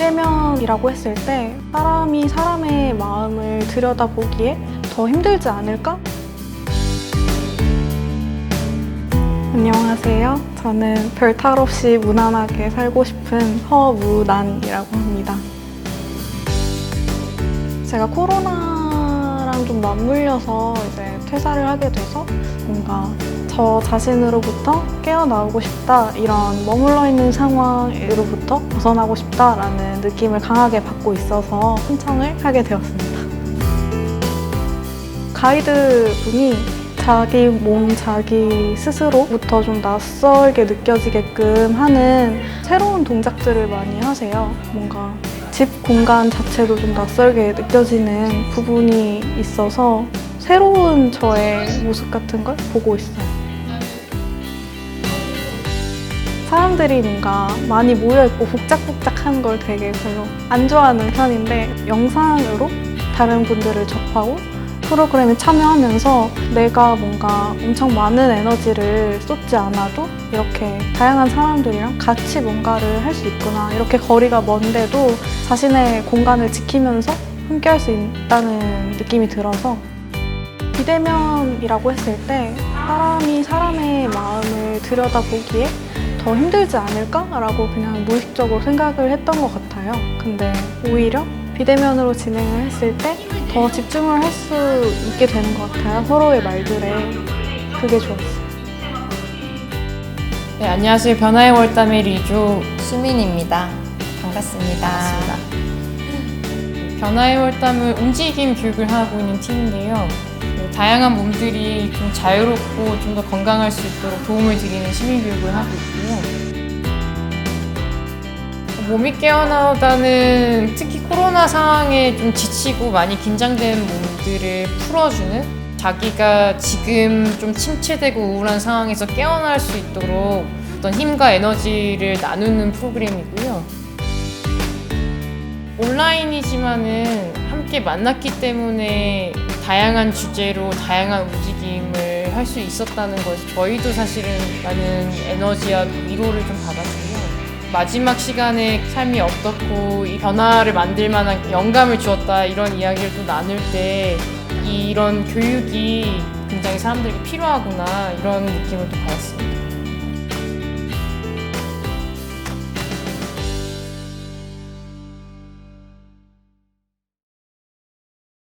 비대면이라고 했을 때 사람이 사람의 마음을 들여다보기에 더 힘들지 않을까? 안녕하세요. 저는 별 탈 없이 무난하게 살고 싶은 허무난이라고 합니다. 제가 코로나랑 좀 맞물려서 이제 퇴사를 하게 돼서 뭔가 저 자신으로부터 깨어나오고 싶다 이런 머물러 있는 상황으로부터 벗어나고 싶다라는 느낌을 강하게 받고 있어서 신청을 하게 되었습니다. 가이드 분이 자기 몸, 자기 스스로부터 좀 낯설게 느껴지게끔 하는 새로운 동작들을 많이 하세요. 뭔가 집 공간 자체도 좀 낯설게 느껴지는 부분이 있어서 새로운 저의 모습 같은 걸 보고 있어요. 사람들이 뭔가 많이 모여있고 복작복작한 걸 되게 별로 안 좋아하는 편인데 영상으로 다른 분들을 접하고 프로그램에 참여하면서 내가 뭔가 엄청 많은 에너지를 쏟지 않아도 이렇게 다양한 사람들이랑 같이 뭔가를 할 수 있구나. 이렇게 거리가 먼데도 자신의 공간을 지키면서 함께 할 수 있다는 느낌이 들어서 비대면이라고 했을 때 사람이 사람의 마음을 들여다보기에 더 힘들지 않을까라고 그냥 무의식적으로 생각을 했던 것 같아요. 근데 오히려 비대면으로 진행을 했을 때 더 집중을 할 수 있게 되는 것 같아요. 서로의 말들에. 그게 좋았어요. 네, 안녕하세요. 변화의 월담의 리조 수민입니다. 반갑습니다. 변화의 월담은 움직임 교육을 하고 있는 팀인데요. 그 다양한 몸들이 좀 자유롭고 좀 더 건강할 수 있도록 도움을 드리는 시민 교육을 하고 있고요. 몸이 깨어나오다는 특히 코로나 상황에 좀 지치고 많이 긴장된 몸들을 풀어주는 자기가 지금 좀 침체되고 우울한 상황에서 깨어날 수 있도록 어떤 힘과 에너지를 나누는 프로그램이고요. 온라인이지만은 함께 만났기 때문에 다양한 주제로 다양한 움직임을 할 수 있었다는 것이 저희도 사실은 많은 에너지와 위로를 좀 받았고요. 마지막 시간에 삶이 어떻고 이 변화를 만들 만한 영감을 주었다 이런 이야기를 또 나눌 때 이런 교육이 굉장히 사람들에게 필요하구나 이런 느낌을 또 받았습니다.